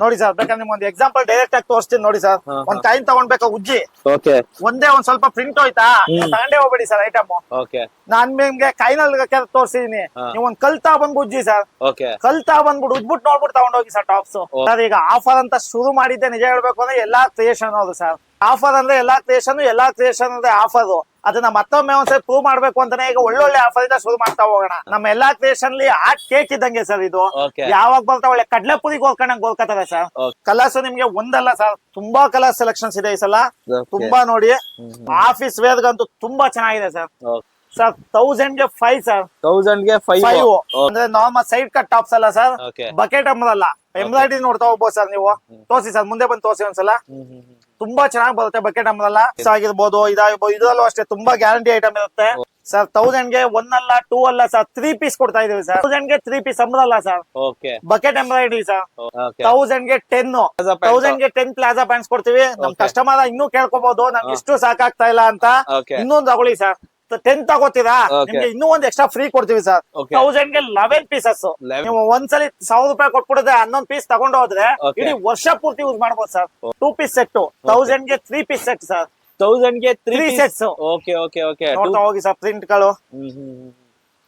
ನೋಡಿ ಸರ್ ಬೇಕಾದ್ರೆ ನಿಮ್ಗೆ ಒಂದು ಎಕ್ಸಾಂಪಲ್ ಡೈರೆಕ್ಟ್ ಆಗಿ ತೋರಿಸ್ತೀನಿ ನೋಡಿ ಸರ್. ಒಂದ್ ಕಾಯಿನ್ ತಗೊಂಡ್ಬೇಕಾ ಉಜ್ಜಿ? ಓಕೆ ಒಂದೇ ಒಂದ್ ಸ್ವಲ್ಪ ಪ್ರಿಂಟ್ ಹೋಯ್ತಾ? ತಗೊಂಡೇ ಹೋಗ್ಬೇಡಿ ಸರ್ ಐಟಮ್ ಓಕೆ ನಾನ್ ನಿಮ್ಗೆ ಕಾಯಿನಲ್ಲಿ ತೋರಿಸಿದೀನಿ. ನೀವ್ ಒಂದ್ ಕಲ್ತಾ ಬಂದ್ ಉಜ್ಜಿ ಸರ್. ಓಕೆ ಕಲ್ ಬಂದ್ಬಿಟ್ಟು ಉಜ್ಬಿಟ್ಟು ನೋಡ್ಬಿಟ್ಟು ತಗೊಂಡೋಗಿ ಸರ್ ಟಾಪ್ಸ್ ಸರ್ ಈಗ ಆಫರ್ ಅಂತ ಶುರು ಮಾಡಿದ್ದೆ ನಿಜ ಹೇಳ್ಬೇಕು ಅಂದ್ರೆ ಎಲ್ಲಾ ಕ್ರಿಯೇಷನ್ ಅದು ಸರ್. ಆಫರ್ ಅಂದ್ರೆ ಎಲ್ಲಾ ಕ್ರಿಯೇಷನ್ ಎಲ್ಲಾ ಕ್ರಿಯೇಷನ್ ಅಂದ್ರೆ ಆಫರ್ ಅದನ್ನ ಮತ್ತೊಮ್ಮೆ ಒಂದ್ಸರಿ ಪ್ರೂವ್ ಮಾಡ್ಬೇಕು ಅಂತಾನೆ ಈಗ ಒಳ್ಳೊಳ್ಳೆ ಆಫರ್ ಇಂದ ಶುರು ಮಾಡ್ತಾ ಹೋಗೋಣ. ನಮ್ಮ ಎಲ್ಲಾ ಕ್ರಿಯೇಷನ್ ಹಾಟ್ ಕೇಕ್ ಇದ್ದಂಗೆ ಸರ್ ಇದು. ಯಾವಾಗ ಬರ್ತಾ ಒಳ್ಳೆ ಕಡ್ಲೆಪುರಿ ಗೋಲ್ಕಂಡಂಗ್ ಗೋಲ್ಕತ್ತಾರೆ ಸರ್. ಕಲರ್ಸ್ ನಿಮ್ಗೆ ಒಂದಲ್ಲ ಸರ್ ತುಂಬಾ ಕಲರ್ ಸೆಲೆಕ್ಷನ್ಸ್ ಇದೆ ಈ ಸಲ. ತುಂಬಾ ನೋಡಿ. ಆಫೀಸ್ ವೇರ್ ಗಂತೂ ತುಂಬಾ ಚೆನ್ನಾಗಿದೆ ಸರ್ ಸರ್ ತೌಸಂಡ್ಗೆ ಫೈವ್ ಸರ್ ತೌಸಂಡ್ಗೆ ಫೈವ್ ಫೈವ್ ಅಂದ್ರೆ ನಾರ್ಮಲ್ ಸೈಡ್ ಕಟ್ ಟಾಪ್ಸ್ ಅಲ್ಲ ಸರ್ ಬಕೆಟ್ ಅಂಬ್ರಲ್ಲ ಎಂಬ್ರಾಯ್ಡ್ರಿ ನೋಡ್ತಾ ಹೋಗ್ಬೋದು ಸರ್ ನೀವು. ತೋರಿಸಿ ಸರ್ ಮುಂದೆ ಬಂದು ತೋರಿಸಿ ಒಂದ್ಸಲ. ತುಂಬಾ ಚೆನ್ನಾಗಿ ಬರುತ್ತೆ ಬಕೆಟ್ ಅಲ್ಲ ಆಗಿರ್ಬೋದು ಇದಾಗಿರ್ಬೋದು ಇದರಲ್ಲೂ ಅಷ್ಟೇ ತುಂಬಾ ಗ್ಯಾರಂಟಿ ಐಟಮ್ ಇರುತ್ತೆ. ಸರ್ ತೌಸಂಡ್ಗೆ ಒನ್ ಅಲ್ಲ ಟೂ ಅಲ್ಲ ಸರ್ ತ್ರೀ ಪೀಸ್ ಕೊಡ್ತಾ ಇದೀವಿ ಸರ್ ತೌಸಂಡ್ಗೆ ತ್ರೀ ಪೀಸ್ ಅಲ್ಲ ಸರ್ ಬಕೆಟ್ ಎಂಬ್ರಾಯ್ಡ್ರಿ ಸರ್ ತೌಸಂಡ್ಗೆ ಟೆನ್ ತೌಸಂಡ್ಗೆ ಟೆನ್ ಪ್ಲಾಜಾ ಪ್ಯಾಂಟ್ಸ್ ಕೊಡ್ತೀವಿ. ನಮ್ ಕಸ್ಟಮರ್ ಇನ್ನೂ ಕೇಳ್ಕೋಬಹುದು ನಮ್ಗೆ ಇಷ್ಟು ಸಾಕಾಗ್ತಾ ಇಲ್ಲ ಅಂತ. ಇನ್ನೊಂದು ತಗೊಳ್ಳಿ ಸರ್ ಟೆನ್ ತಗೋತೀರಾ. ನಿಮ್ಗೆ ಇನ್ನೂ ಒಂದ್ ಎಕ್ಸ್ಟ್ರಾ ಫ್ರೀ ಕೊಡ್ತೀವಿ ಸರ್. ತೌಸಂಡ್ಗೆ ಲೆವೆನ್ ಪೀಸಸ್ 11. ನೀವು ಒಂದ್ಸಲಿ ಸಾವಿರ ರೂಪಾಯಿ ಕೊಟ್ಬಿಡಿದ್ರೆ ಹನ್ನೊಂದ್ ಪೀಸ್ ತಗೊಂಡು ಹೋದ್ರೆ. ಇಡೀ ವರ್ಷ ಪೂರ್ತಿ ಯೂಸ್ ಮಾಡ್ಬೋದು ಸರ್ ಟೂ ಪೀಸ್ ಸೆಟ್ ತೌಸಂಡ್ಗೆ three piece set sir ತೌಸಂಡ್ಗೆ three sets okay okay okay ನೋಡ್ತಾ ಹೋಗಿ ಸರ್ ಪ್ರಿಂಟ್ಗಳು.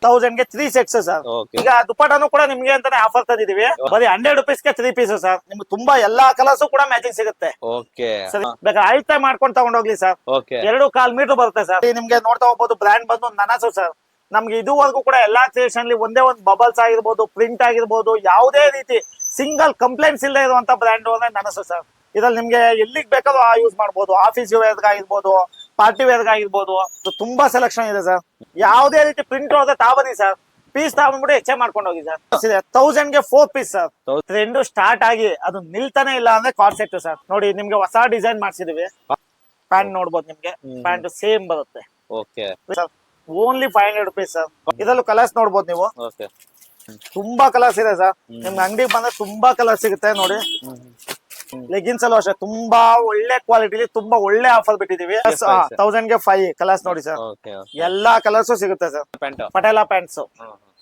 ತೌಸಂಡ್ಗೆ ತ್ರೀ ಸೆಟ್ಸ್ ಸರ್ ಈಗ ದುಪ್ಪಟನು ಕೂಡ ನಿಮ್ಗೆ ಅಂತಾನೆ ಆಫರ್ ತಂದಿದೀವಿ. ಬರೀ ಹಂಡ್ರೆಡ್ ರುಪೀಸ್ಗೆ ತ್ರೀ ಪೀಸ್ ಸರ್ ನಿಮ್ಗೆ ತುಂಬಾ ಎಲ್ಲಾ ಕಲರ್ಸ್ ಕೂಡ ಮ್ಯಾಚಿಂಗ್ ಸಿಗುತ್ತೆ. ಮಾಡ್ಕೊಂಡ್ ಬೇಕಾದ್ರೆ ಅಳತೆ ಮಾಡ್ಕೊಂಡು ತಗೊಂಡೋಗ್ಲಿ ಸರ್ ಎರಡು ಕಾಲ್ ಮೀಟರ್ ಬರುತ್ತೆ ಸರ್ ನಿಮ್ಗೆ ನೋಡ್ತಾ ಹೋಗ್ಬೋದು ಬ್ರ್ಯಾಂಡ್ ಬಂದು ನನಸು ಸರ್ ನಮ್ಗೆ ಇದುವರೆಗೂ ಕೂಡ ಎಲ್ಲಾ ಕ್ರಿಯೇಷನ್ ಅಲ್ಲಿ ಒಂದೇ ಒಂದು ಬಬಲ್ಸ್ ಆಗಿರ್ಬೋದು ಪ್ರಿಂಟ್ ಆಗಿರ್ಬೋದು ಯಾವುದೇ ರೀತಿ ಸಿಂಗಲ್ ಕಂಪ್ಲೇಂಟ್ಸ್ ಇಲ್ಲದೆ ಇರುವಂತ ಬ್ರ್ಯಾಂಡ್ ಅಂದ್ರೆ ನನಸು ಸರ್ ಇದ್ರಲ್ಲಿ ನಿಮ್ಗೆ ಎಲ್ಲಿಗೆ ಬೇಕಾದ್ರೂ ಯೂಸ್ ಮಾಡ್ಬೋದು ಆಫೀಸ್ ಆಗಿರ್ಬೋದು ಪಾರ್ಟಿ ವೇರ್ ಆಗಿರ್ಬೋದು. ತುಂಬಾ ಸೆಲೆಕ್ಷನ್ ಇದೆ ಸರ್. ಯಾವುದೇ ರೀತಿ ಪ್ರಿಂಟ್ ಹೋದ್ರೆ ಬನ್ನಿ ಸರ್. ಪೀಸ್ ತಗೊಂಡ್ಬಿಟ್ಟು ಹೆಚ್ಚೆ ಮಾಡ್ಕೊಂಡು ಹೋಗಿ sir ತೌಸಂಡ್ಗೆ four piece sir. Trend start ಆಗಿ ಅದು ನಿಲ್ತಾನೆ ಇಲ್ಲ ಅಂದ್ರೆ ಕಾನ್ಸೆಪ್ಟ್ ಸರ್. ನೋಡಿ ನಿಮ್ಗೆ ಹೊಸ ಡಿಸೈನ್ ಮಾಡ್ಸಿದೀವಿ. ಪ್ಯಾಂಟ್ ನೋಡ್ಬೋದು ನಿಮ್ಗೆ. ಪ್ಯಾಂಟ್ ಸೇಮ್ ಬರುತ್ತೆ. Okay sir only five hundred rupees sir. ಇದರಲ್ಲೂ ಕಲರ್ಸ್ ನೋಡ್ಬೋದು ನೀವು. ತುಂಬಾ ಕಲರ್ಸ್ ಇದೆ ಸರ್. ನಿಮ್ಗೆ ಅಂಗಡಿಗೆ ಬಂದ್ರೆ ತುಂಬಾ ಕಲರ್ ಸಿಗುತ್ತೆ ನೋಡಿ. ಲೆಗಿನ್ಸ್ ಅಲ್ಲೂ ಅಷ್ಟೇ ತುಂಬಾ ಒಳ್ಳೆ ಕ್ವಾಲಿಟಿಲಿ ತುಂಬಾ ಒಳ್ಳೆ ಆಫರ್ ಬಿಟ್ಟಿದೀವಿ ತೌಸಂಡ್ಗೆ ಫೈವ್ ಕಲರ್ಸ್ ನೋಡಿ ಸರ್ ಎಲ್ಲಾ ಕಲರ್ಸ್ ಸಿಗುತ್ತೆ ಸರ್ ಪ್ಯಾಂಟ್ ಪಟೇಲಾ ಪ್ಯಾಂಟ್ಸ್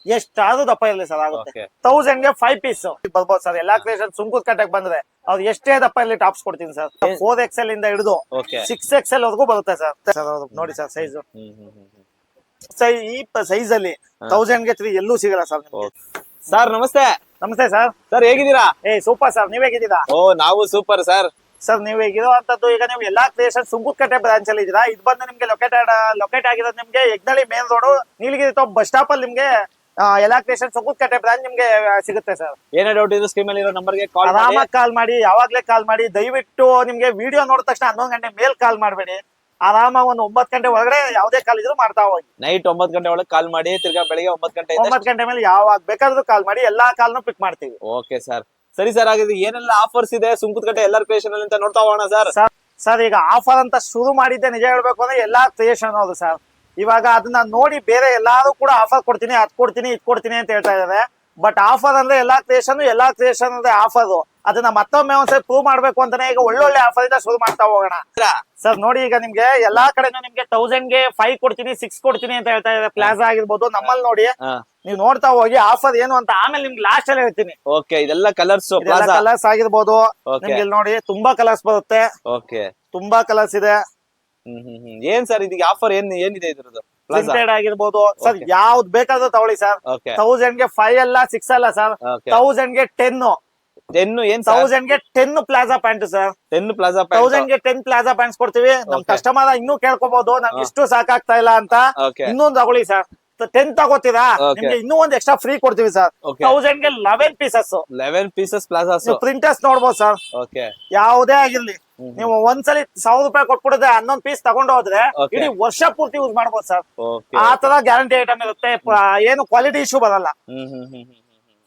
ಎಷ್ಟಾದ್ರೂ ದಪ್ಪ ಇರಲಿ ಸರ್ ಆಗುತ್ತೆ. ತೌಸಂಡ್ಗೆ ಫೈವ್ ಪೀಸ್ ಬರ್ಬೋದು ಸರ್ ಎಲ್ಲಾ ಕ್ರಿಯೇಷನ್ ಸುಂಕುರ್ ಕಟ್ಟಕ್ ಬಂದ್ರೆ ಅವ್ರು ಎಷ್ಟೇ ದಪ್ಪ ಇರಲಿ ಟಾಪ್ಸ್ ಕೊಡ್ತೀನಿ ಸರ್ ಫೋರ್ ಎಕ್ಸೆಲ್ ಇಂದ ಹಿಡಿದು ಸಿಕ್ಸ್ ಎಕ್ಸೆಲ್ ವರೆಗೂ ಬರುತ್ತೆ ಸರ್ ನೋಡಿ ಸರ್ ಸೈಜ್ ಈ ಸೈಜ್ ಅಲ್ಲಿ ತೌಸಂಡ್ಗೆ ತ್ರೀ ಎಲ್ಲೂ ಸಿಗಲ್ಲ ಸರ್ ನಿಮ್ಗೆ. ಸರ್ ನಮಸ್ತೆ. ನಮಸ್ತೆ ಸರ್. ಸರ್ ಹೇಗಿದ್ದೀರಾ? ಏ ಸೂಪರ್ ಸರ್. ನೀವ್ ಹೇಗಿದ್ದೀರಾ? ಓ ನಾವು ಸೂಪರ್ ಸರ್. ಸರ್ ನೀವು ಹೇಗಿರುವಂತದ್ದು ಈಗ ನೀವು ಎಲ್ಲಾ ಕ್ರಿಯೇಷನ್ ಸುಂಕುತ್ಕಟ್ಟೆ ಬ್ರಾಂಚ್ ಅಲ್ಲಿ ಇದ್ದೀರಾ? ಇದು ಬಂದು ನಿಮ್ಗೆ ಲೊಕೇಟ್ ಲೊಕೇಟ್ ಆಗಿರೋದು ನಿಮ್ಗೆ ಯಜ್ಞಳಿ main road Nilgiri top bus stop ಅಲ್ಲಿ ನಿಮ್ಗೆ ಎಲ್ಲಾ ಕ್ರಿಯೇಷನ್ ಸುಂಕುತ್ಕಟ್ಟೆ ಬ್ರಾಂಚ್ ನಿಮ್ಗೆ ಸಿಗುತ್ತೆ ಸರ್. ಏನೇ ಡೌಟ್ ಇದ್ರು ಸ್ಕ್ರೀನ್ ಮೇಲೆ ನಂಬರ್ ನಂಬರ್ಗೆ ಕಾಲ್ ಆರಾಮಾಗಿ ಕಾಲ್ ಮಾಡಿ ಯಾವಾಗ್ಲೇ ಕಾಲ್ ಮಾಡಿ ದಯವಿಟ್ಟು ನಿಮ್ಗೆ ವಿಡಿಯೋ ನೋಡಿದ ತಕ್ಷಣ ಹನ್ನೊಂದು ಗಂಟೆ ಮೇಲ್ ಕಾಲ್ ಮಾಡಬೇಡಿ. ಆರಾಮಾಗಿ ಒಂದ್ ಒಂಬತ್ ಗಂಟೆ ಒಳಗಡೆ ಯಾವ್ದೇ ಕಾಲ್ ಇದ್ರು ಮಾಡ್ತಾ ಹೋಗಿ. ನೈಟ್ ಒಂಬತ್ ಗಂಟೆ ಒಳಗೆ ಕಾಲ್ ಮಾಡಿ ತಿರ್ಗಾ ಬೆಳಿಗ್ಗೆ ಒಂಬತ್ ಗಂಟೆ ಒಂಬತ್ ಗಂಟೆ ಮೇಲೆ ಯಾವಾಗ ಬೇಕಾದ್ರೂ ಕಾಲ್ ಮಾಡಿ ಎಲ್ಲಾ ಕಾಲ್ನು ಪಿಕ್ ಮಾಡ್ತೀವಿ. ಓಕೆ ಸರ್ ಸರಿ ಸರ್ ಹಾಗಿದ್ರೆ ಏನೆಲ್ಲ ಆಫರ್ಸ್ ಇದೆ? ಸುಂಕುತ್ಕಟ್ಟೆ ಎಲ್ಲರ ಕ್ರಿಯೇಷನ್ ಅಲ್ಲಿ ಅಂತ ನೋಡ್ತಾ ಹೋಗೋಣ ಸರ್ ಸರ್ ಸರ್ ಈಗ ಆಫರ್ ಅಂತ ಶುರು ಮಾಡಿದ್ದೆ ನಿಜ ಹೇಳ್ಬೇಕು ಅಂದ್ರೆ ಎಲ್ಲಾ ಕ್ರಿಯೇಷನ್ ಅದು ಸರ್ ಇವಾಗ ಅದನ್ನ ನೋಡಿ ಬೇರೆ ಎಲ್ಲಾರು ಕೂಡ ಆಫರ್ ಕೊಡ್ತೀನಿ ಅದ್ ಕೊಡ್ತೀನಿ ಇದ್ ಕೊಡ್ತೀನಿ ಅಂತ ಹೇಳ್ತಾ ಇದಾರೆ. ಬಟ್ ಆಫರ್ ಅಂದ್ರೆ ಎಲ್ಲಾ ಕ್ರಿಯೇಷನ್ ಎಲ್ಲಾ ಕ್ರಿಯೇಷನ್ ಅಂದ್ರೆ ಆಫರ್ ಅದನ್ನ ಮತ್ತೊಮ್ಮೆ ಒಂದ್ಸರಿ ಪ್ರೂವ್ ಮಾಡ್ಬೇಕು ಅಂತಾನೆ ಈಗ ಒಳ್ಳೊಳ್ಳೆ ಆಫರ್ ಇಂದ ಶುರು ಮಾಡ್ತಾ ಹೋಗೋಣ. ಸರ್ ನೋಡಿ ಈಗ ನಿಮ್ಗೆ ಎಲ್ಲಾ ಕಡೆನೂ ನಿಮ್ಗೆ ತೌಸಂಡ್ಗೆ ಫೈವ್ ಕೊಡ್ತೀನಿ ಸಿಕ್ಸ್ ಕೊಡ್ತೀನಿ ಅಂತ ಹೇಳ್ತಾ ಇದ್ದಾರೆ. ಪ್ಲಾಜಾ ಆಗಿರ್ಬೋದು ನಮ್ಮಲ್ಲಿ ನೋಡಿ ನೀವು ನೋಡ್ತಾ ಹೋಗಿ ಆಫರ್ ಏನು ಅಂತ ಆಮೇಲೆ ನಿಮ್ಗೆ ಲಾಸ್ಟ್ ಅಲ್ಲಿ ಹೇಳ್ತೀನಿ. ಓಕೆ ಇದೆಲ್ಲ ಕಲರ್ಸ್ ಕಲರ್ಸ್ ಆಗಿರ್ಬೋದು. ನಿಮ್ಗೆ ಇಲ್ಲಿ ನೋಡಿ ತುಂಬಾ ಕಲರ್ಸ್ ಬರುತ್ತೆ. ಓಕೆ ತುಂಬಾ ಕಲರ್ಸ್ ಇದೆ. ಹ್ಮ್ ಹ್ಮ್ ಹ್ಮ್. ಏನ್ ಸರ್ ಇದಕ್ಕೆ ಆಫರ್ ಏನ್ ಏನಿದೆ ಇದ್ರದ್ದು? ಪ್ರಿಂಟೆಡ್ ಆಗಿರ್ಬೋದು. ಸರ್. ಯಾವ್ದು ಬೇಕಾದ್ರೂ ತಗೊಳ್ಳಿ ಸರ್ ತೌಸಂಡ್ಗೆ ಫೈವ್ ಅಲ್ಲ ಸಿಕ್ಸ್ ಅಲ್ಲ ಸರ್ ತೌಸಂಡ್ಗೆ ಟೆನ್ ಟೆನ್ ಏನ್ ತೌಸಂಡ್ಗೆ ten palazzo pant sir ten palazzo ತೌಸಂಡ್ಗೆ ten palazzo pants ಕೊಡ್ತೀವಿ. ನಮ್. ಕಸ್ಟಮರ್ ಇನ್ನೂ ಕೇಳ್ಕೊಬಹುದು ನಮ್ಗೆ ಇಷ್ಟು ಸಾಕಾಗ್ತಾ ಇಲ್ಲ ಅಂತ ಇನ್ನೊಂದು ತಗೊಳ್ಳಿ ಸರ್ ಟೆನ್ ತಗೋತೀರಾ. ನಿಮ್ಗೆ ಇನ್ನೂ ಒಂದ್ ಎಕ್ಸ್ಟ್ರಾ ಫ್ರೀ ಕೊಡ್ತೀವಿ sir. ತೌಸಂಡ್ಗೆ eleven pieces eleven pieces palazzos ನೀವು ಪ್ರಿಂಟರ್ಸ್ ನೋಡ್ಬೋದು ಸರ್ ಓಕೆ ಯಾವುದೇ ಆಗಿರ್ಲಿ. ನೀವು ಒಂದ್ಸಲಿ ಸಾವಿರ ರೂಪಾಯಿ ಕೊಟ್ಬಿಡದೆ ಹನ್ನೊಂದ್ ಪೀಸ್ ತಗೊಂಡು ಹೋದ್ರೆ. ಇಡೀ ವರ್ಷ ಪೂರ್ತಿ ಯೂಸ್ ಮಾಡ್ಬೋದು ಸರ್ ಆ ತರ ಗ್ಯಾರಂಟಿ ಐಟಮ್ ಇರುತ್ತೆ. ಏನು ಕ್ವಾಲಿಟಿ ಇಶ್ಯೂ ಬರಲ್ಲ.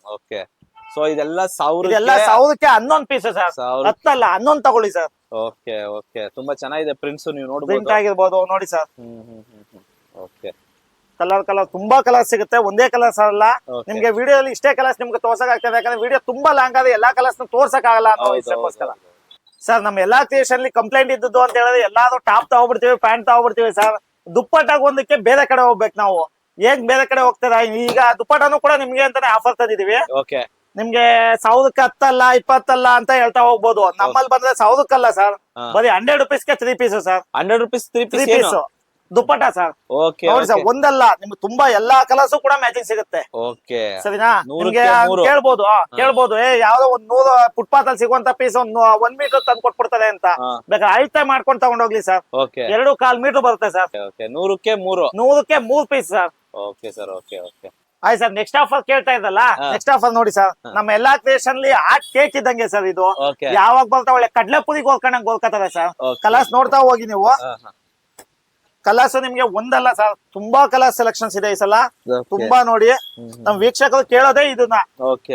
ಓಕೆ ಸೊ ಇದೆಲ್ಲ ಸಾವಿರ ಇದೆಲ್ಲ ಸಾವಿರಕ್ಕೆ ಹನ್ನೊಂದ್ ಪೀಸ್ ಸರ್ ಸಾವಿರ ಹತ್ತಲ್ಲ ಹನ್ನೊಂದ್ ತಗೊಳ್ಳಿ ಸರ್ ಓಕೆ ಓಕೆ ತುಂಬಾ ಚೆನ್ನಾಗಿದೆ ಪ್ರಿಂಟ್ಸ್ ನೀವು ಪ್ರಿಂಟ್ ನೋಡ್ಬೋದು ಆಗಿರ್ಬೋದು ನೋಡಿ sir hmm hmm hmm hmm. Okay colour colour ತುಂಬಾ ಕಲರ್ ಸಿಗುತ್ತೆ. ಒಂದೇ ಕಲರ್ಸ್ ಅಲ್ಲ. Okay. ನಿಮ್ಗೆ ವಿಡಿಯೋ ಅಲ್ಲಿ ಇಷ್ಟೇ ಕಲರ್ಸ್ ನಿಮ್ಗೆ ತೋರ್ಸಕ್ ಆಗ್ತದೆ ಯಾಕಂದ್ರೆ ವಿಡಿಯೋ ತುಂಬಾ ಲಾಂಗ್ ಆದ್ರೆ ಎಲ್ಲಾ ಕಲರ್ಸ್ ತೋರ್ಸಕ್ ಆಗಲ್ಲ ಅನ್ನೋ ವಿಷಯಕ್ಕೋಸ್ಕರ. ಸರ್ ನಮ್ಮ ಎಲ್ಲಾ ಸ್ಟೇಷನ್ ಅಲ್ಲಿ ಕಂಪ್ಲೇಂಟ್ ಇದ್ದದ್ದು ಅಂತ ಹೇಳಿದ್ರೆ ಎಲ್ಲಾದ್ರೂ ಟಾಪ್ ತಗೊಬಿಡ್ತೀವಿ ಪ್ಯಾಂಟ್ ತಗೊಬಿಡ್ತೀವಿ ಸರ್ ದುಪ್ಪಟ್ಟಾಗ ಒಂದಕ್ಕೆ ಬೇರೆ ಕಡೆ ಹೋಗ್ಬೇಕು ನಾವು. ಹೇಗ್ ಬೇರೆ ಕಡೆ ಹೋಗ್ತಾರೆ? ಈಗ ದುಪ್ಪಟ್ಟನು ಕೂಡ ನಿಮ್ಗೆ ಅಂತಾನೆ ಆಫರ್ ತಂದಿದೀವಿ. ಓಕೆ ನಿಮ್ಗೆ ಸಾವಿರಕ್ಕೆ ಹತ್ತಲ್ಲ ಇಪ್ಪತ್ತಲ್ಲ ಅಂತ ಹೇಳ್ತಾ ಹೋಗ್ಬೋದು. ನಮ್ಮಲ್ಲಿ ಬಂದ್ರೆ ಸಾವಿರಕ್ಕಲ್ಲ ಸರ್. ಬರೀ hundred ರುಪೀಸ್ಗೆ three piece sir. Hundred rupees three three piece dupatta sir. Okay ನೋಡಿ ಸರ್ ಒಂದಲ್ಲ ನಿಮ್ಗೆ ತುಂಬಾ ಎಲ್ಲಾ ಕಲರ್ಸು ಕೂಡ ಮ್ಯಾಚಿಂಗ್ ಸಿಗುತ್ತೆ. ಓಕೆ ಸರಿನಾ? ನಿಮ್ಗೆ. ಕೇಳ್ಬೋದು ಕೇಳ್ಬೋದು. ಏ ಯಾವ್ದೋ ಒಂದ್ ನೂರು ಫುಟ್ಪಾತ್ ಅಲ್ಲಿ ಸಿಗುವಂತ ಪೀಸ್ ಒಂದ್ ಒಂದ್ ಮೀಟರ್ ತಂದು ಕೊಟ್ಬಿಡ್ತಾರೆ ಅಂತ. ಬೇಕಾದ್ರೆ ಅಳತೆ ಮಾಡ್ಕೊಂಡು ತಗೊಂಡೋಗ್ಲಿ ಸರ್. ಎರಡು ಕಾಲ್ ಮೀಟರ್ ಬರುತ್ತೆ ಸರ್. ನೂರಕ್ಕೆ ಮೂರು. ನೂರಕ್ಕೆ ಮೂರ್ piece sir. Okay sir okay okay ಆಯ್ತು ಸರ್ ನೆಕ್ಸ್ಟ್ ಆಫರ್ ಕೇಳ್ತಾ ಇದ್ದಲ್ಲ. ನೆಕ್ಸ್ಟ್ ಆಫರ್ ನೋಡಿ ಸರ್. ನಮ್ಮ ಎಲ್ಲಾ ಕ್ರಿಯೇಷನ್ ಅಲ್ಲಿ ಆಟ್ ಕೇಕ್ ಇದ್ದಂಗೆ ಸರ್ ಇದು. ಯಾವಾಗ ಬರ್ತಾ ಒಳ್ಳೆ ಕಡ್ಲೆ ಪುರಿ ಗೋಲ್ಕೊಂಡಂಗ್ ಗೋಲ್ಕತಾರೆ ಸರ್. ಕಲರ್ಸ್ ನೋಡ್ತಾ ಹೋಗಿ ನೀವು. ಕಲರ್ಸ್ ನಿಮ್ಗೆ ಒಂದಲ್ಲ ಸರ್. ತುಂಬಾ ಕಲರ್ ಸೆಲೆಕ್ಷನ್ಸ್ ಇದೆ ಈ ಸಲ. ತುಂಬಾ ನೋಡಿ. ನಮ್ ವೀಕ್ಷಕರು ಕೇಳೋದೇ ಇದನ್ನ.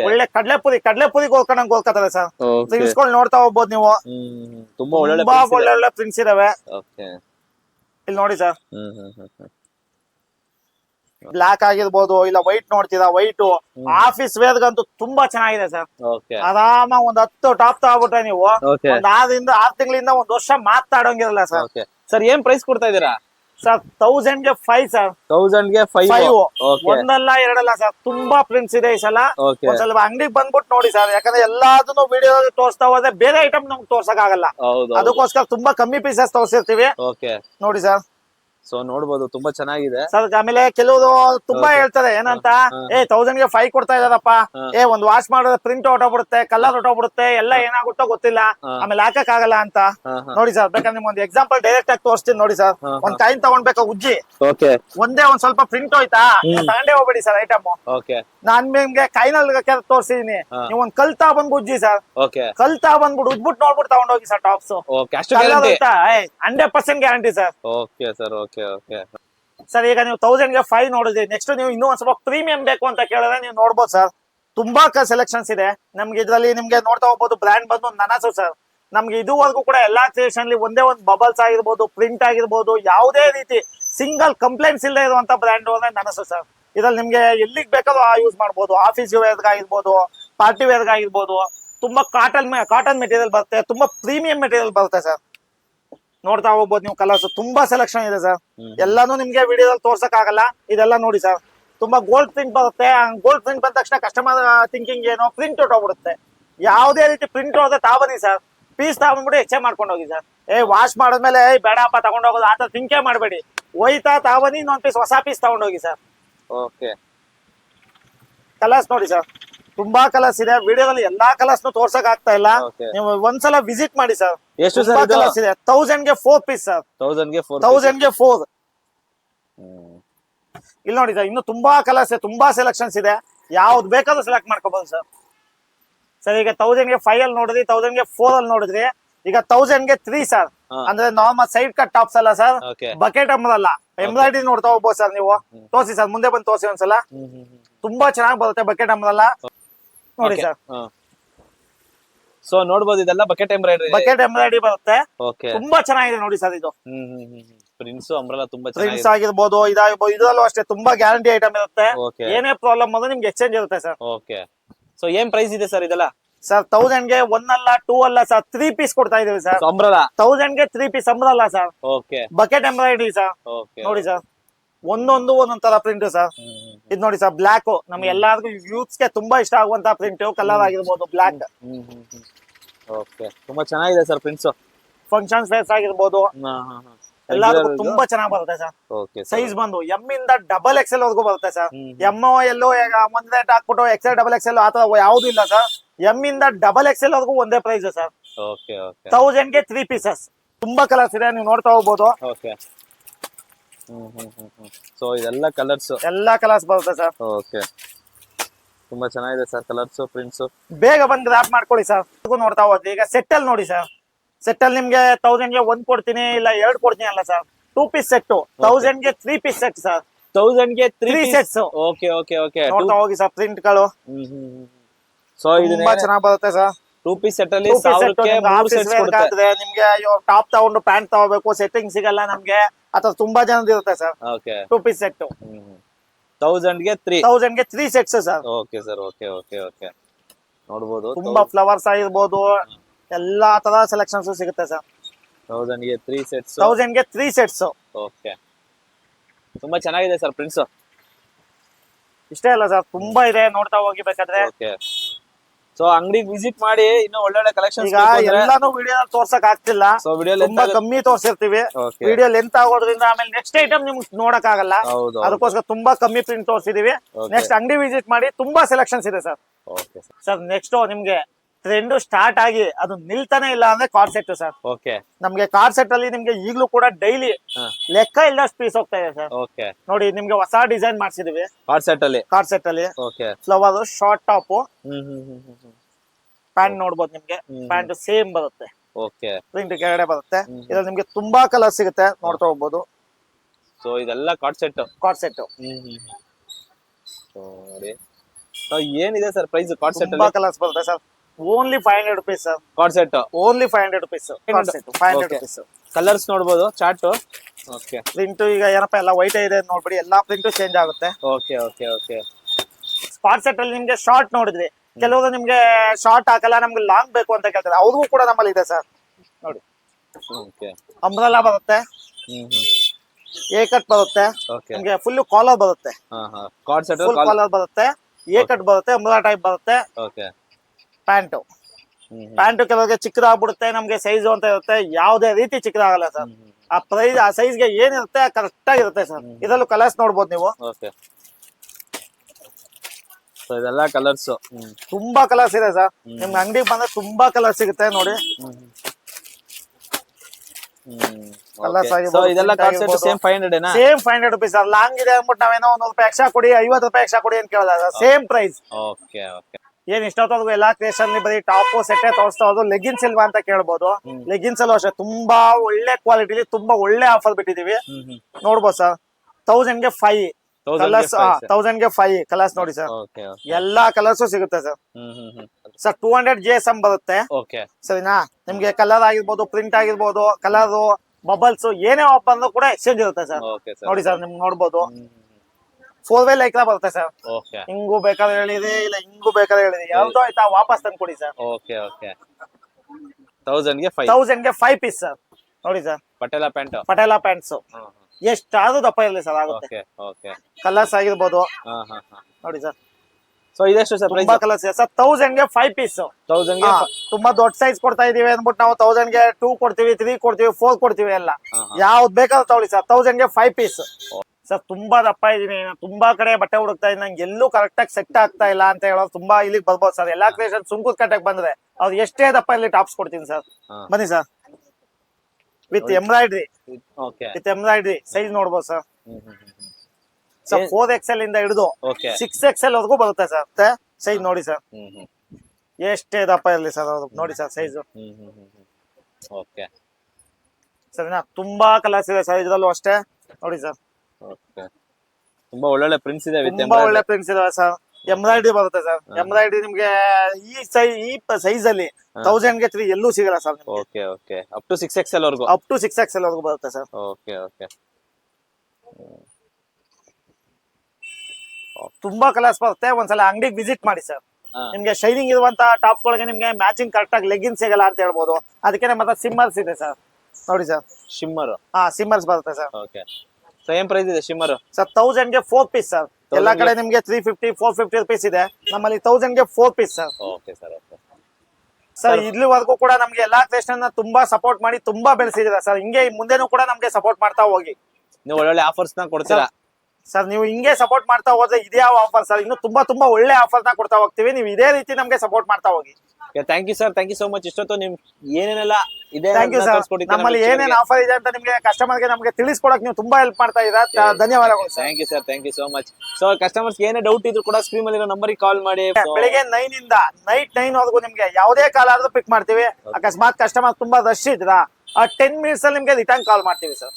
ಒಳ್ಳೆ ಕಡ್ಲೆಪುರಿ ಪುರಿ ಕಡ್ಲೆ ಪುರಿ ಗೋಲ್ಕೊಂಡಂಗ್ ಗೋಲ್ಕತಾರೆ ಸರ್ ಪ್ರಿಂಟ್ಸ್ಗಳು ನೋಡ್ತಾ ಹೋಗ್ಬೋದು ನೀವು. ತುಂಬಾ ಒಳ್ಳೆ ಒಳ್ಳೆ ಒಳ್ಳೆ ಪ್ರಿಂಟ್ಸ್ ಇದಾವೆ. ಇಲ್ಲಿ ನೋಡಿ ಸರ್. ಹ್ಮ್ ಹ್ಮ್ ಹ್ಮ್ ಹ್ಮ್. ಬ್ಲಾಕ್ ಆಗಿರ್ಬೋದು ಇಲ್ಲ ವೈಟ್ ನೋಡ್ತೀರಾ ವೈಟ್ ಆಫೀಸ್ ವೇರ್ ಗಂತೂ ತುಂಬಾ ಚೆನ್ನಾಗಿದೆ ಸರ್ ಆರಾಮ ಒಂದ್ ಹತ್ತು ಟಾಪ್ ತಗೋಬಿಟ್ರೆ ನೀವು ಒಂದ್ ಆರಿಂದ ಆರ್ ತಿಂಗಳಿಂದ ಒಂದ್ ವರ್ಷ ಮಾತಾಡೋಂಗಿರಲ್ಲ ಸರ್ ಸರ್ ಏನ್ ಪ್ರೈಸ್ ಕೊಡ್ತಾ ಇದೀರಾ ಸರ್ ತೌಸಂಡ್ಗೆ ಫೈವ್ ಸರ್ ತೌಸಂಡ್ಗೆ ಫೈವ್ ಒಂದಲ್ಲ ಎರಡಲ್ಲ ಸರ್ ತುಂಬಾ ಪ್ರಿಂಟ್ಸ್ ಇದೆ ಈ ಸಲ. ಒಂದ್ ಸ್ವಲ್ಪ ಅಂಗಡಿಗೆ ಬಂದ್ಬಿಟ್ಟು ನೋಡಿ ಸರ್ ಯಾಕಂದ್ರೆ ಎಲ್ಲಾದನ್ನು ವಿಡಿಯೋ ತೋರಿಸ್ತಾ ಹೋದ್ರೆ ಬೇರೆ ಐಟಮ್ ನಮ್ಗೆ ತೋರ್ಸಕ್ ಆಗಲ್ಲ ಅದಕ್ಕೋಸ್ಕರ ತುಂಬಾ ಕಮ್ಮಿ ಪೀಸಸ್ ತೋರಿಸಿರ್ತೀವಿ. ನೋಡಿ ಸರ್ ಸೊ ನೋಡ್ಬೋದು ತುಂಬಾ ಚೆನ್ನಾಗಿದೆ. ಸರ್ ಆಮೇಲೆ ಕೆಲವರು ತುಂಬಾ ಹೇಳ್ತಾರೆ ಏನಂತ? ಏ ತೌಸಂಡ್ಗೆ ಫೈವ್ ಕೊಡ್ತಾ ಇದಾರಪ್ಪ ಏ ಒಂದ್ ವಾಶ್ ಮಾಡಿದ್ರೆ ಪ್ರಿಂಟ್ ಹೊಟ್ಟೋಗ್ಬಿಡುತ್ತೆ ಕಲರ್ ಹೊಟ್ಟೋಗ್ಬಿಡುತ್ತೆ ಎಲ್ಲ ಏನಾಗುತ್ತೋ ಗೊತ್ತಿಲ್ಲ. ಆಮೇಲೆ ಹಾಕಕ್ ಆಗಲ್ಲ ಅಂತ ನೋಡಿ ಸರ್ ಬೇಕಾದ್ರೆ ನಿಮ್ಗೆ ಒಂದು ಎಕ್ಸಾಂಪಲ್ ಡೈರೆಕ್ಟ್ ಆಗಿ ತೋರಿಸ್ತೀನಿ ನೋಡಿ ಸರ್. ಒಂದ್ ಟೈಮ್ ತಗೊಂಡ್ಬೇಕಾ ಉಜ್ಜಿ? ಒಂದೇ ಒಂದ್ ಸ್ವಲ್ಪ ಪ್ರಿಂಟ್ ಹೋಯ್ತಾ? ತಗೊಂಡೇ ಹೋಗ್ಬೇಡಿ ಸರ್ ಐಟಮ್ ನಾನ್ ನಿಮ್ಗೆ ಕೈನಲ್ಲಿ ತೋರಿಸಿದೀನಿ. ನೀವು ಒಂದ್ ಕಲ್ತಾ ಬಂದ್ ಬಂದ್ಬಿಟ್ಟು ಉಜ್ಜಿ ಸರ್. ಓಕೆ ಕಲ್ ತಾ ಬಂದ್ಬಿಟ್ಟು ಉಜ್ಬಿಟ್ಟು ನೋಡ್ಬಿಟ್ಟು ತಗೊಂಡೋಗಿ sir tops hundred percent guarantee sir. Okay sir okay okay sir, ಈಗ ನೀವು ತೌಸಂಡ್ಗೆ ಫೈವ್ ನೋಡಿದ್ರಿ. ನೆಕ್ಸ್ಟ್ ನೀವು ಇನ್ನೂ ಒಂದ್ ಸ್ವಲ್ಪ ಪ್ರೀಮಿಯಂ ಬೇಕು ಅಂತ ಕೇಳಿದ್ರೆ ನೀವು ನೋಡ್ಬೋದು ಸರ್. ತುಂಬಾ ಕ ಸೆಲೆಕ್ಷನ್ಸ್ ಇದೆ. ನಮ್ಗೆ ಇದ್ರಲ್ಲಿ ನಿಮ್ಗೆ ನೋಡ್ತಾ ಹೋಗ್ಬೋದು ಬ್ರ್ಯಾಂಡ್ ಬಂದು ನನಸು ಸರ್. ನಮ್ಗೆ ಇದುವರೆಗೂ ಕೂಡ ಎಲ್ಲಾ ಕ್ರಿಯೇಷನ್ ಒಂದೇ ಒಂದು ಬಬಲ್ಸ್ ಆಗಿರ್ಬೋದು ಪ್ರಿಂಟ್ ಆಗಿರ್ಬೋದು, ಯಾವುದೇ ರೀತಿ ಸಿಂಗಲ್ ಕಂಪ್ಲೇಂಟ್ಸ್ ಇಲ್ಲದೆ ಇರುವಂತ ಬ್ರಾಂಡ್ ಅಂದ್ರೆ ನನಸು ಸರ್. ಇದ್ರಲ್ಲಿ ನಿಮ್ಗೆ ಎಲ್ಲಿಗೆ ಬೇಕಾದ್ರೂ ಯೂಸ್ ಮಾಡ್ಬೋದು. ಆಫೀಸ್ ವೇರ್ ಆಗಿರ್ಬೋದು ಪಾರ್ಟಿ ವೇರ್ಗಾಗಿರ್ಬೋದು ತುಂಬಾ ಕಾಟನ್ ಕಾಟನ್ ಮೆಟೀರಿಯಲ್ ಬರುತ್ತೆ. ತುಂಬಾ ಪ್ರೀಮಿಯಂ ಮೆಟೀರಿಯಲ್ ಬರುತ್ತೆ ಸರ್. ನೋಡ್ತಾ ಹೋಗ್ಬೋದು ನೀವು ಕಲರ್ಸ್ ತುಂಬಾ ಸೆಲೆಕ್ಷನ್ ಇದೆ ಸರ್ ಎಲ್ಲಾನು ನಿಮ್ಗೆ ವಿಡಿಯೋದಲ್ಲಿ ತೋರ್ಸಕ್ ಆಗಲ್ಲ. ಇದೆಲ್ಲ ನೋಡಿ ಸರ್ ತುಂಬಾ ಗೋಲ್ಡ್ ಪ್ರಿಂಟ್ ಬರುತ್ತೆ. ಗೋಲ್ಡ್ ಪ್ರಿಂಟ್ ಬಂದ ತಕ್ಷಣ ಕಸ್ಟಮರ್ ಥಿಂಕಿಂಗ್ ಏನು ಪ್ರಿಂಟ್ ಹೊಟ್ಟೋಗ್ಬಿಡುತ್ತೆ ಯಾವುದೇ ರೀತಿ ಪ್ರಿಂಟ್ ಹೋದ್ರೆ ತಾಬನ್ನಿ ಸರ್ ಪೀಸ್ ತಗೊಂಡ್ಬಿಟ್ಟು ಎಕ್ಸ್ಚೇಂಜ್ ಮಾಡ್ಕೊಂಡು ಹೋಗಿ ಸರ್ ಏ ವಾಶ್ ಮಾಡಿದ್ಮೇಲೆ ಏ ಬೇಡಪ್ಪ ತಗೊಂಡೋಗೋದು ಆತರ ಥಿಂಕೇ ಮಾಡಬೇಡಿ. ಒಯ್ತಾ ತಾಬನ್ನಿ ಇನ್ನೊಂದ್ ಪೀಸ್ ಹೊಸ ಪೀಸ್ ತಗೊಂಡೋಗಿ ಸರ್ ಓಕೆ ಕಲರ್ಸ್ ನೋಡಿ ಸರ್ ತುಂಬಾ ಕಲರ್ಸ್ ಇದೆ. ವಿಡಿಯೋದಲ್ಲಿ ಎಲ್ಲಾ ಕಲರ್ಸ್ ತೋರ್ಸಕ್ ಆಗ್ತಾ ಇಲ್ಲ. ನೀವು ಒಂದ್ಸಲ ವಿಸಿಟ್ ಮಾಡಿ ಸರ್ ಎಷ್ಟು ಸರ್ ಕಲರ್ಸ್ ಇದೆ? ತೌಸಂಡ್ಗೆ ಫೋರ್ ಪೀಸ್ ಸರ್ ತೌಸಂಡ್ಗೆ ಫೋರ್ ತೌಸಂಡ್ಗೆ ಫೋರ್ ಇಲ್ಲಿ ನೋಡಿ ಸರ್ ಇನ್ನು ತುಂಬಾ ಕಲರ್ಸ್ ತುಂಬಾ ಸೆಲೆಕ್ಷನ್ಸ್ ಇದೆ. ಯಾವ್ದು ಬೇಕಾದ್ರೂ ಸೆಲೆಕ್ಟ್ ಮಾಡ್ಕೋಬಹುದು ಸರ್ ಸರ್ ಈಗ ತೌಸಂಡ್ಗೆ ಫೈವ್ ಅಲ್ಲಿ ನೋಡಿದ್ರಿ ತೌಸಂಡ್ಗೆ ಫೋರ್ ಅಲ್ಲಿ ನೋಡಿದ್ರಿ. ಈಗ ತೌಸಂಡ್ಗೆ ತ್ರೀ ಸರ್ ಅಂದ್ರೆ ನಾರ್ಮಲ್ ಸೈಡ್ ಕಟ್ ಟಾಪ್ಸ್ ಅಲ್ಲ ಸರ್ ಬಕೆಟ್ ಅಲ್ಲ. ಎಂಬ್ರಾಯ್ಡ್ರಿ ನೋಡ್ತಾ ಹೋಗ್ಬೋದು ಸರ್ ನೀವು. ತೋರಿಸಿ ಸರ್ ಮುಂದೆ ಬಂದು ತೋರಿಸಿ ಒಂದ್ಸಲ. ತುಂಬಾ ಚೆನ್ನಾಗಿ ಬರುತ್ತೆ ಬಕೆಟ್ ಅಲ್ಲ. ನೋಡಿ ಸರ್. ಸೊ ನೋಡ್ಬೋದು ಇದೆಲ್ಲ ಬಕೆಟ್ ಎಂಬ್ರಾಯ್ಡ್ರಿ ಬಕೆಟ್ ಎಂಬ್ರಾಯ್ಡ್ರಿ ಬರುತ್ತೆ. ಓಕೆ ತುಂಬಾ ಚೆನ್ನಾಗಿದೆ ನೋಡಿ ಸರ್ ಇದು. ಪ್ರಿನ್ಸ್ ಅಂಬ್ರೆಲಾ ತುಂಬಾ ಚೆನ್ನಾಗಿದೆ. ಆಗಿರ್ಬೋದು ಇದಾಗಿರ್ಬೋದು ಇದರಲ್ಲೂ ಅಷ್ಟೇ ತುಂಬಾ ಗ್ಯಾರಂಟಿ ಐಟಮ್ ಇರುತ್ತೆ. ಏನೇ ಪ್ರಾಬ್ಲಮ್ ಬಂದ್ರೆ ನಿಮ್ಗೆ ಎಕ್ಸ್ಚೇಂಜ್ ಇರುತ್ತೆ ಸರ್. ಓಕೆ ಸೊ ಏನ್ ಪ್ರೈಸ್ ಇದೆ ಸರ್ ಇದೆಲ್ಲ? ಸರ್ ತೌಸಂಡ್ಗೆ ಒನ್ ಅಲ್ಲ ಟೂ ಅಲ್ಲ ಸರ್ ತ್ರೀ ಪೀಸ್ ಕೊಡ್ತಾ ಇದೀವಿ sir. Umbrella ತೌಸಂಡ್ಗೆ three piece umbrella sir. Okay bucket embroidery sir. ನೋಡಿ ಸರ್. ಒಂದೊಂದು ಒಂದೊಂದ್ ತರ ಪ್ರಿಂಟ್ ಸರ್ ಇದ್ ನೋಡಿ ಸರ್ ಬ್ಲಾಕ್ ನಮ್ ಎಲ್ಲಾರ್ಗು ಯೂತ್ಸ್ಗೆ ತುಂಬಾ ಇಷ್ಟ ಆಗುವಂತ ಪ್ರಿಂಟ್ ಕಲರ್ ಆಗಿರ್ಬೋದು ಬ್ಲಾಕ್ ಓಕೆ ತುಂಬಾ ಚೆನ್ನಾಗಿದೆ ಸರ್ ಪ್ರಿಂಟ್ಸ್ ಫಂಕ್ಷನ್ ಫೇಸ್ ಆಗಿರ್ಬೋದು. ಎಲ್ಲಾರ್ಗು ತುಂಬಾ ಚೆನ್ನಾಗಿ ಬರುತ್ತೆ ಸರ್ ಸೈಜ್ ಬಂದು ಎಂ ಇಂದ ಡಬಲ್ ಎಕ್ಸೆಲ್ ವರ್ಗೂ ಬರುತ್ತೆ ಸರ್ ಎಂ ಎಲ್ಲೋ ಒಂದ್ ರೇಟ್ ಹಾಕ್ಬಿಟ್ಟು ಎಕ್ಸೆಲ್ ಡಬಲ್ ಎಕ್ಸೆಲ್ ಆತರ ಯಾವ್ದು ಇಲ್ಲ ಸರ್ ಎಂ ಇಂದ ಡಬಲ್ ಎಕ್ಸೆಲ್ ವರ್ಗೂ ಒಂದೇ ಪ್ರೈಸ್ ಸರ್ ತೌಸಂಡ್ಗೆ ತ್ರೀ ಪೀಸಸ್ ತುಂಬಾ ಕಲರ್ಸ್ ಇದೆ ನೀವು ನೋಡ್ತಾ ಹೋಗ್ಬೋದು okay hmm hmm hmm hmm so ಇದೆಲ್ಲ ಕಲರ್ಸ್ ಎಲ್ಲಾ ಕಲರ್ಸ್ ಬರುತ್ತೆ ಸರ್ ಓಕೆ ತುಂಬಾ ಚೆನ್ನಾಗಿದೆ ಸರ್ ಕಲರ್ಸ್ ಪ್ರಿಂಟ್ಸ್ ಬೇಗ ಬಂದ್ ಗ್ರಾಪ್ ಮಾಡ್ಕೊಳ್ಳಿ ಸರ್ ನೋಡ್ತಾ ಹೋದ್ರಿ ಈಗ ಸೆಟ್ ಅಲ್ಲಿ ನೋಡಿ ಸರ್ ಸೆಟ್ ಅಲ್ಲಿ ನಿಮ್ಗೆ ತೌಸಂಡ್ಗೆ ಒಂದ್ ಕೊಡ್ತೀನಿ ಇಲ್ಲ ಎರಡ್ ಕೊಡ್ತೀನಿ ಅಲ್ಲ ಸರ್ ಟೂ ಪೀಸ್ ಸೆಟ್ ತೌಸಂಡ್ಗೆ three piece set sir ತೌಸಂಡ್ಗೆ three three sets okay okay okay ನೋಡ್ತಾ ಹೋಗಿ ಸರ್ ಪ್ರಿಂಟ್ಗಳು ಸೊ ಇದು ತುಂಬಾ ಚೆನ್ನಾಗಿ ಬರುತ್ತೆ ಸರ್ ಟೂ ಪೀಸ್ ಸೆಟ್ ಅಲ್ಲಿ ನಿಮ್ಗೆ ಟಾಪ್ ತಗೊಂಡು ಪ್ಯಾಂಟ್ ತಗೋಬೇಕು ಸೆಟ್ಟಿಂಗ್ ಸಿಗಲ್ಲ ನಮ್ಗೆ. ಅಥವಾ ತುಂಬಾ ಜನದ ಇರುತ್ತೆ sir okay two piece set ತೌಸಂಡ್ಗೆ three ತೌಸಂಡ್ಗೆ three sets sir okay sir okay okay okay ನೋಡ್ಬೋದು. ತುಂಬಾ ಫ್ಲವರ್ಸ್ ಆಗಿರ್ಬೋದು. ಎಲ್ಲಾ ತರ ಸೆಲೆಕ್ಷನ್ಸ್ ಸಿಗುತ್ತೆ ಸರ್ ತೌಸಂಡ್ಗೆ ತ್ರೀ ಸೆಟ್ಸ್ ತೌಸಂಡ್ಗೆ ತ್ರೀ ಸೆಟ್ಸ್ ಓಕೆ ತುಂಬಾ ಚೆನ್ನಾಗಿದೆ ಸರ್ ಪ್ರಿಂಟ್ಸ್ ಇಷ್ಟೇ ಅಲ್ಲ ಸರ್ ತುಂಬಾ ಇದೆ. ನೋಡ್ತಾ ಹೋಗಿ ಬೇಕಾದ್ರೆ. ಸೊ ಅಂಗಡಿಗೆ ವಿಸಿಟ್ ಮಾಡಿ ಇನ್ನು ಒಳ್ಳೊಳ್ಳೆ ಕಲೆಕ್ಷನ್ ಈಗ ಎಲ್ಲಾನು ವಿಡಿಯೋ ತೋರ್ಸಕ್ ಆಗ್ತಿಲ್ಲ. ಸೊ ವಿಡಿಯೋ ತುಂಬಾ ಕಮ್ಮಿ ತೋರ್ಸಿರ್ತೀವಿ. ವಿಡಿಯೋ ಲೆಂತ್ ಆಗೋದ್ರಿಂದ ಆಮೇಲೆ ನೆಕ್ಸ್ಟ್ ಐಟಮ್ ನಿಮ್ಗೆ ನೋಡಕ್ ಆಗಲ್ಲ ಅದಕ್ಕೋಸ್ಕರ ತುಂಬಾ ಕಮ್ಮಿ ಪ್ರಿಂಟ್ ತೋರಿಸಿದೀವಿ. ನೆಕ್ಸ್ಟ್ ಅಂಗಡಿ ವಿಸಿಟ್ ಮಾಡಿ ತುಂಬಾ ಸೆಲೆಕ್ಷನ್ಸ್ ಇದೆ ಸರ್ ಓಕೆ ಸರ್ ನೆಕ್ಸ್ಟ್ ನಿಮ್ಗೆ ಟ್ರೆಂಡ್ ಸ್ಟಾರ್ಟ್ ಆಗಿ ಅದು ನಿಲ್ತಾನೆ ಇಲ್ಲ ಅಂದ್ರೆ ಕಾರ್ ಸೆಟ್ ಸರ್ ಓಕೆ ನಮ್ಗೆ ಕಾರ್ ಸೆಟ್ ಅಲ್ಲಿ ನಿಮ್ಗೆ ಈಗಲೂ ಕೂಡ ಡೈಲಿ ಲೆಕ್ಕ ಇಲ್ಲಷ್ಟು ಪೀಸ್ ಹೋಗ್ತಾ ಇದೆ ಸರ್ ಓಕೆ ನೋಡಿ ನಿಮ್ಗೆ ಹೊಸ ಡಿಸೈನ್ ಮಾಡ್ಸಿದೀವಿ. ಕಾರ್ ಸೆಟ್ ಅಲ್ಲಿ? ಕಾರ್ ಸೆಟ್ ಅಲ್ಲಿ. Okay flower short top pant ನೋಡ್ಬೋದು ನಿಮ್ಗೆ. ಪ್ಯಾಂಟ್ ಸೇಮ್ ಬರುತ್ತೆ. ಓಕೆ ಪ್ರಿಂಟ್ ಕೆಳಗಡೆ ಬರುತ್ತೆ. ಇದ್ರಲ್ಲಿ ನಿಮ್ಗೆ ತುಂಬಾ ಕಲರ್ ಸಿಗುತ್ತೆ. ನೋಡ್ತಾ ಹೋಗ್ಬೋದು. ಸೊ ಇದೆಲ್ಲ ಕಾರ್ಡ್ ಸೆಟ್ ಕಾರ್ ಸೆಟ್ ಏನಿದೆ sir price co-ord set colours ಬರುತ್ತೆ sir only five hundred rupees sir co-ord set only five hundred rupees set five hundred Okay. Rupees colours ನೋಡ್ಬೋದು ಚಾರ್ಟ್ ಓಕೆ ಪ್ರಿಂಟ್ ಈಗ ಏನಪ್ಪ ಎಲ್ಲ white ಇದೆ ಅಂತ ನೋಡ್ಬಿಡಿ ಎಲ್ಲಾ ಪ್ರಿಂಟ್ ಚೇಂಜ್ ಆಗುತ್ತೆ. Okay okay okay spot set ಅಲ್ಲಿ ನಿಮ್ಗೆ ಶಾರ್ಟ್ ನೋಡಿದ್ವಿ. ಕೆಲವರು ನಿಮ್ಗೆ ಶಾರ್ಟ್ ಹಾಕಲ್ಲ ನಮ್ಗೆ ಲಾಂಗ್ ಬೇಕು ಅಂತ ಕೇಳ್ತಾರೆ. ಅವ್ರಿಗೂ ಕೂಡ ನಮ್ಮಲ್ಲಿ ಇದೆ ಸರ್ ನೋಡಿ. ಓಕೆ ಅಂಬ್ರಲ್ಲ ಬರುತ್ತೆ. Hmm hmm. ಎ ಕಟ್ ಬರುತ್ತೆ. ಓಕೆ ನಿಮ್ಗೆ ಫುಲ್ ಕಾಲರ್ ಬರುತ್ತೆ. ಹಾ ಹಾ. ಕಾರ್ಡ್ ಸೆಟ್ ಫುಲ್ ಕಾಲರ್ ಬರುತ್ತೆ. ಎ ಕಟ್ ಬರುತ್ತೆ ಅಂಬ್ರಾ ಟೈಪ್ ಬರುತ್ತೆ. Okay pant. ಪ್ಯಾಂಟು ಕೆಲವರಿಗೆ ಚಿಕ್ಕದಾಗ್ಬಿಡುತ್ತೆ ನಮ್ಗೆ ಸೈಜ್ ಅಂತ ಇರುತ್ತೆ ಯಾವುದೇ ರೀತಿ ಚಿಕ್ಕದಾಗಲ್ಲ ಸರ್. ಆ ಪ್ರೈಸ್ ಆ ಸೈಜ್ಗೆ ಏನಿರುತ್ತೆ ಕರೆಕ್ಟ್ ಆಗಿರುತ್ತೆ ಸರ್. ಇದರಲ್ಲೂ ಕಲರ್ಸ್ ನೋಡ್ಬೋದು ನೀವು. ಓಕೆ ಇದೆಲ್ಲ ಕಲರ್ಸ್ ತುಂಬಾ ಕಲರ್ಸ್ ಇದೆ ಸರ್. ನಿಮ್ಗೆ ಅಂಗಡಿಗೆ ಬಂದ್ರೆ ತುಂಬಾ ಕಲರ್ ಸಿಗುತ್ತೆ ನೋಡಿ. Same five hundred rupees sir. Long ಇದೆ ಅಂದ್ಬಿಟ್ಟು ನಾವೇನೋ ಒಂದ್ ರೂಪಾಯಿ ಎಕ್ಸ್ಟ್ರಾ ಕೊಡಿ ಐವತ್ತು ರೂಪಾಯಿ ಎಕ್ಸ್ಟ್ರಾ ಕೊಡಿ ಅಂತ ಕೇಳಿದ್ರೆ ಸೇಮ್ ಪ್ರೈಸ್ ಓಕೆ ಓಕೆ ಏನ್ ಇಷ್ಟೊತ್ತವರೆಗೂ ಎಲ್ಲಾ ಕ್ರಿಯೇಷನ್ ಬರೀ ಟಾಪ್ ಸೆಟ್ಟೆ ತೋರಿಸ್ತಾ ಹೋದ್ರು ಲೆಗಿನ್ಸ್ ಇಲ್ವಾ ಅಂತ ಕೇಳ್ಬೋದು. ಲೆಗಿನ್ಸ್ ಅಲ್ಲೂ ಅಷ್ಟೇ ತುಂಬಾ ಒಳ್ಳೆ ಕ್ವಾಲಿಟಿ ತುಂಬಾ ಒಳ್ಳೆ ಆಫರ್ ಬಿಟ್ಟಿದೀವಿ. ನೋಡ್ಬೋದು ಸರ್ ತೌಸಂಡ್ಗೆ ಫೈವ್ ಕಲರ್ಸ್ ತೌಸಂಡ್ಗೆ ಫೈವ್ ಕಲರ್ಸ್ ನೋಡಿ ಸರ್ ಎಲ್ಲಾ ಕಲರ್ಸ್ ಸಿಗುತ್ತೆ sir sir two hundred G S M ಬರುತ್ತೆ. ಸರಿನಾ? ನಿಮ್ಗೆ ಕಲರ್ ಆಗಿರ್ಬೋದು ಪ್ರಿಂಟ್ ಆಗಿರ್ಬೋದು ಕಲರ್ ಬಬಲ್ಸ್ ಏನೇ ಆಫ್ ಬಂದ್ರು ಕೂಡ ಎಕ್ಸ್ಚೇಂಜ್ ಇರುತ್ತೆ ಸರ್ ನೋಡಿ ಸರ್ ನಿಮ್ಗೆ ನೋಡ್ಬೋದು. ಫೋರ್ ವೇ ಲೈಕ್ ಬರುತ್ತೆ ಸರ್ ಓಕೆ ಹಿಂಗೂ ಬೇಕಾದ್ರೆ ಹೇಳಿದೆ ಇಲ್ಲ ಹಿಂಗೂ ಬೇಕಾದ್ರೆ ಹೇಳಿದೆ. ಯಾವ್ದೋ ಆಯ್ತಾ ವಾಪಸ್ ತಂದು ಕೊಡಿ ಸರ್ ಓಕೆ ಓಕೆ ತೌಸಂಡ್ಗೆ ಫೈವ್ ತೌಸಂಡ್ಗೆ ಫೈವ್ ಪೀಸ್ ಸರ್ ನೋಡಿ sir Patiala pant Patiala pants ಎಷ್ಟಾದ್ರೂ ದಪ್ಪ ಇರಲಿ ಸರ್ ಆಗುತ್ತೆ. ಓಕೆ ಓಕೆ ಕಲರ್ಸ್ ಆಗಿರ್ಬೋದು. ಹಾ ಹಾ ಹಾ. ನೋಡಿ ಸರ್ ಸೊ ಇದೆಷ್ಟು ಸರ್ ತುಂಬಾ ಕಲರ್ಸ್ ಇದೆ. ಸರ್ ತೌಸಂಡ್ಗೆ ಫೈವ್ ಪೀಸ್ ತೌಸಂಡ್ಗೆ ತುಂಬಾ ದೊಡ್ಡ ಸೈಜ್ ಕೊಡ್ತಾ ಇದೀವಿ ಅಂದ್ಬಿಟ್ಟು ನಾವು ತೌಸಂಡ್ಗೆ ಟೂ ಕೊಡ್ತೀವಿ ತ್ರೀ ಕೊಡ್ತೀವಿ ಫೋರ್ ಕೊಡ್ತೀವಿ ಎಲ್ಲ. ಯಾವ್ದು ಬೇಕಾದ್ರೂ ತಗೊಳ್ಳಿ ಸರ್ ತೌಸಂಡ್ಗೆ ಫೈವ್ ಪೀಸ್ ಸರ್ ತುಂಬಾ ದಪ್ಪ ಇದೀನಿ. ತುಂಬಾ ಕಡೆ ಬಟ್ಟೆ ಹುಡುಕ್ತಾ ಇದ್ದೀನಿ. ನಂಗೆ ಎಲ್ಲೂ ಕರೆಕ್ಟ್ ಆಗಿ ಸೆಟ್ ಆಗ್ತಾ ಇಲ್ಲ ಅಂತ ಹೇಳೋದು ತುಂಬಾ ಇಲ್ಲಿಗೆ ಬರ್ಬೋದು ಸರ್. ಎಲ್ಲಾ ಕ್ರಿಯೇಷನ್ ಸುಂಕುದ್ ಕಟ್ಟಕ್ ಬಂದ್ರೆ ಅವ್ರು ಎಷ್ಟೇ ದಪ್ಪ ಇಲ್ಲಿ ಟಾಪ್ಸ್ ಕೊಡ್ತೀನಿ ಸರ್. ಬನ್ನಿ sir. With embroidery with embroidery size ನೋಡ್ಬೋದು ಸರ್. ಸರ್ ಫೋರ್ ಎಕ್ಸೆಲ್ ಇಂದ ಹಿಡಿದು ಸಿಕ್ಸ್ ಎಕ್ಸೆಲ್ ವರೆಗೂ ಬರುತ್ತೆ ಸರ್. ಸೈಜ್ ನೋಡಿ ಸರ್. ಎಷ್ಟೇ ದಪ್ಪ ಇರಲಿ ಸರ್ ಅವ್ರು ನೋಡಿ ಸರ್ ಸೈಜ್ ಓಕೆ ಸರಿನಾ? ತುಂಬಾ ಕಲರ್ಸ್ ಇದೆ ಸರ್. ಇದ್ರಲ್ಲೂ ಅಷ್ಟೇ. ನೋಡಿ ಸರ್. ತುಂಬಾ ಒಳ್ಳೊಳ್ಳೆ ಪ್ರಿಂಟ್ಸ್ ಇದೆ ವಿತ್ ತುಂಬಾ ಒಳ್ಳೆ ಪ್ರಿಂಟ್ಸ್ ಇದಾವೆ ಸರ್ ಎಂಬ್ರಾಯ್ಡ್ರಿ ಬರುತ್ತೆ ಸರ್ ಎಂಬ್ರಾಯ್ಡ್ರಿ ನಿಮ್ಗೆ ಈ ಸೈ ಈ ಸೈಜ್ ಅಲ್ಲಿ ತೌಸಂಡ್ಗೆ ತ್ರೀ ಎಲ್ಲೂ ಸಿಗಲ್ಲ sir okay okay. Up to six X L ವರ್ಗು? Up to six X L ವರೆಗೂ ಬರುತ್ತೆ ಸರ್ ಓಕೆ ಓಕೆ. ತುಂಬಾ ಕಲರ್ಸ್ ಬರುತ್ತೆ. ಒಂದ್ಸಲ ಅಂಗಡಿಗೆ ವಿಸಿಟ್ ಮಾಡಿ ಸರ್. ನಿಮ್ಗೆ ಶೈನಿಂಗ್ ಇರುವಂತ ಟಾಪ್ ಗಳಿಗೆ ನಿಮ್ಗೆ ಮ್ಯಾಚಿಂಗ್ ಕರೆಕ್ಟ್ ಆಗಿ ಲೆಗಿನ್ಸ್ ಸಿಗಲ್ಲ ಅಂತ ಹೇಳ್ಬೋದು. ಅದಕ್ಕೆ ಮತ್ತೆ ಸಿಮ್ಮರ್ಸ್ ಇದೆ ಸರ್ ನೋಡಿ ಸರ್ ಶಿಮ್ಮರ್ ಹಾ ಸಿಮ್ಮರ್ಸ್ ಬರುತ್ತೆ ಸರ್ ಓಕೆ. ಸೊ ಏನ್ ಪ್ರೈಸ್ ಇದೆ ಶಿಮ್ಮರ್ ಸರ್ ತೌಸಂಡ್ಗೆ ಫೋರ್ ಪೀಸ್ ಸರ್ ಎಲ್ಲಾ ಕಡೆ ನಿಮ್ಗೆ three fifty four fifty rupees ಇದೆ. ನಮ್ಮಲ್ಲಿ ತೌಸಂಡ್ಗೆ four piece sir okay sir okay sir ಇಲ್ಲಿವರೆಗೂ ಕೂಡ ನಮ್ಗೆ ಎಲ್ಲಾ ಕ್ರಿಯೇಷನ್ ತುಂಬಾ ಸಪೋರ್ಟ್ ಮಾಡಿ ತುಂಬಾ ಬೆಳೆಸಿದ್ದೀರಾ ಸರ್ ಹಿಂಗೆ ಮುಂದೆನೂ ಕೂಡ ನಮ್ಗೆ ಸಪೋರ್ಟ್ ಮಾಡ್ತಾ ಹೋಗಿ. ನೀವು ಒಳ್ಳೊಳ್ಳೆ ಆಫರ್ಸ್ನ ಕೊಡ್ತೀರಾ? ಸರ್ ನೀವು ಹಿಂಗೆ ಸಪೋರ್ಟ್ ಮಾಡ್ತಾ ಹೋದ್ರೆ ಇದೇ ಆಫರ್ ಸರ್? ಇನ್ನು ತುಂಬಾ ತುಂಬಾ ಒಳ್ಳೆ ಆಫರ್ನ ಕೊಡ್ತಾ ಹೋಗ್ತೀವಿ. ನೀವು ಇದೇ ರೀತಿ ನಮ್ಗೆ ಸಪೋರ್ಟ್ ಮಾಡ್ತಾ ಹೋಗಿ. Thank you sir thank you so much ಇಷ್ಟೊತ್ತು ನಿಮ್ ಏನೇನೆಲ್ಲ ಇದೆ ಥ್ಯಾಂಕ್ ಯು ಸರ್ ನಮ್ಮಲ್ಲಿ ಏನೇನು ಆಫರ್ ಇದೆ ಅಂತ ನಿಮ್ಗೆ ಕಸ್ಟಮರ್ಗೆ ನಮ್ಗೆ ತಿಳಿಸ್ಕೊಡಕ್ ನೀವು ತುಂಬಾ ಹೆಲ್ಪ್ ಮಾಡ್ತಾ ಇದ್ದೀರಾ. ಧನ್ಯವಾದಗಳು thank you sir thank you so much so customers ಏನೇ ಡೌಟ್ ಇದ್ರು ಕೂಡ ಸ್ಕ್ರೀನ್ ಅಲ್ಲಿ ನಂಬರಿಗೆ ಕಾಲ್ ಮಾಡಿ. ಬೆಳಿಗ್ಗೆ ನೈನ್ ಇಂದ ನೈಟ್ ನೈನ್ ವರೆಗೂ ನಿಮ್ಗೆ ಯಾವುದೇ ಕಾಲ ಆದ್ರೂ ಪಿಕ್ ಮಾಡ್ತೀವಿ. ಅಕಸ್ಮಾತ್ ಕಸ್ಟಮರ್ ತುಂಬಾ ರಶ್ ಇದ್ರ ಟೆನ್ ಮಿನಿಟ್ಸ್ ಅಲ್ಲಿ ನಿಮ್ಗೆ ರಿಟರ್ನ್ ಕಾಲ್ ಮಾಡ್ತೀವಿ ಸರ್